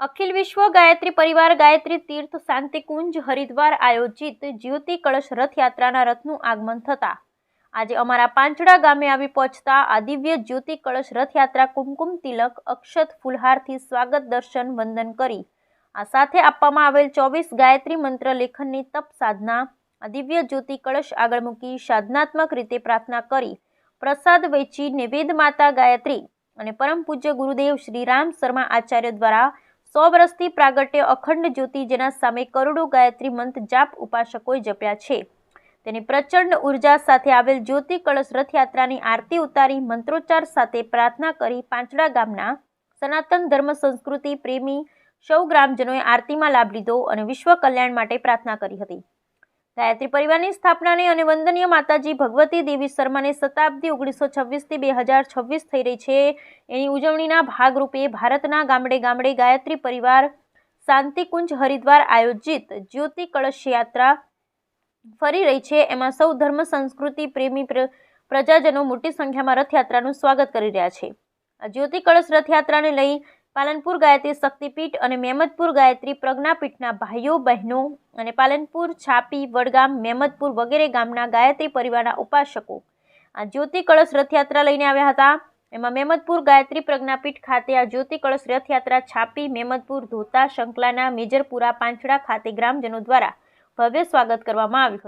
અખિલ વિશ્વ ગાયત્રી પરિવાર ગાયત્રી તીર્થ શાંતિકુંજ હરિદ્વાર આયોજિત જ્યોતિ કળશ રથયાત્રાના રથનું આગમન થતાં. આજે અમારા પાંચડા ગામે આવી પહોંચતા આ દિવ્ય જ્યોતિ કળશ રથયાત્રા કુમકુમ તિલક, અક્ષત ફુલહારથી સ્વાગત દર્શન, વંદન કરી. આ સાથે આપવામાં આવેલ ચોવીસ ગાયત્રી મંત્ર લેખનની તપ સાધના, આ દિવ્ય જ્યોતિ કળશ આગળ મૂકી સાધનાત્મક રીતે પ્રાર્થના કરી. પ્રસાદ વેચી નિવેદ માતા ગાયત્રી અને પરમ પૂજ્ય ગુરુદેવ શ્રી રામ શર્મા આચાર્ય દ્વારા સો વર્ષથી પ્રાગટ્ય અખંડ જ્યોતિ જેના સામે કરોડો ગાયત્રી મંત્ર જાપ ઉપાસકોએ જપ્યા છે. તેની પ્રચંડ ઊર્જા સાથે આવેલ જ્યોતિ કળશ રથયાત્રાની આરતી ઉતારી મંત્રોચ્ચાર સાથે પ્રાર્થના કરી પાંચડા ગામના સનાતન ધર્મ સંસ્કૃતિ પ્રેમી સૌ ગ્રામજનોએ આરતીમાં લાભ લીધો અને વિશ્વ કલ્યાણ માટે પ્રાર્થના કરી હતી. ગાયત્રી પરિવારની સ્થાપનાને અને વંદનીય માતાજી ભગવતી દેવી શર્માને શતાબ્દી ઓગણીસો છવ્વીસથી બે હજાર છવ્વીસ થઈ રહી છે. એની ઉજવણીના ભાગરૂપે ભારતના ગામડે ગામડે ગાયત્રી પરિવાર શાંતિકુંજ હરિદ્વાર આયોજિત જ્યોતિ કળશ યાત્રા ફરી રહી છે. એમાં સૌ ધર્મ, સંસ્કૃતિ, પ્રેમી, પ્ર- પ્રજાજનો મોટી સંખ્યામાં રથયાત્રાનું સ્વાગત કરી રહ્યા છે. આ જ્યોતિ કળશ રથયાત્રાને લઈ પાલનપુર ગાયત્રી શક્તિપીઠ અને મેમદપુર ગાયત્રી પ્રજ્ઞાપીઠના ભાઈઓ, બહેનો અને પાલનપુર, છાપી, વડગામ મેમદપુર વગેરે ગામના ગાયત્રી પરિવારના ઉપાસકો આ જ્યોતિ કળશ રથયાત્રા લઈને આવ્યા હતા. એમાં મેમદપુર ગાયત્રી પ્રજ્ઞાપીઠ ખાતે આ જ્યોતિ કળશ રથયાત્રા છાપી મેમદપુર ધોતા, શંકલાના, મેજરપુરા, પાંચડા ખાતે ગ્રામજનો દ્વારા ભવ્ય સ્વાગત કરવામાં આવ્યું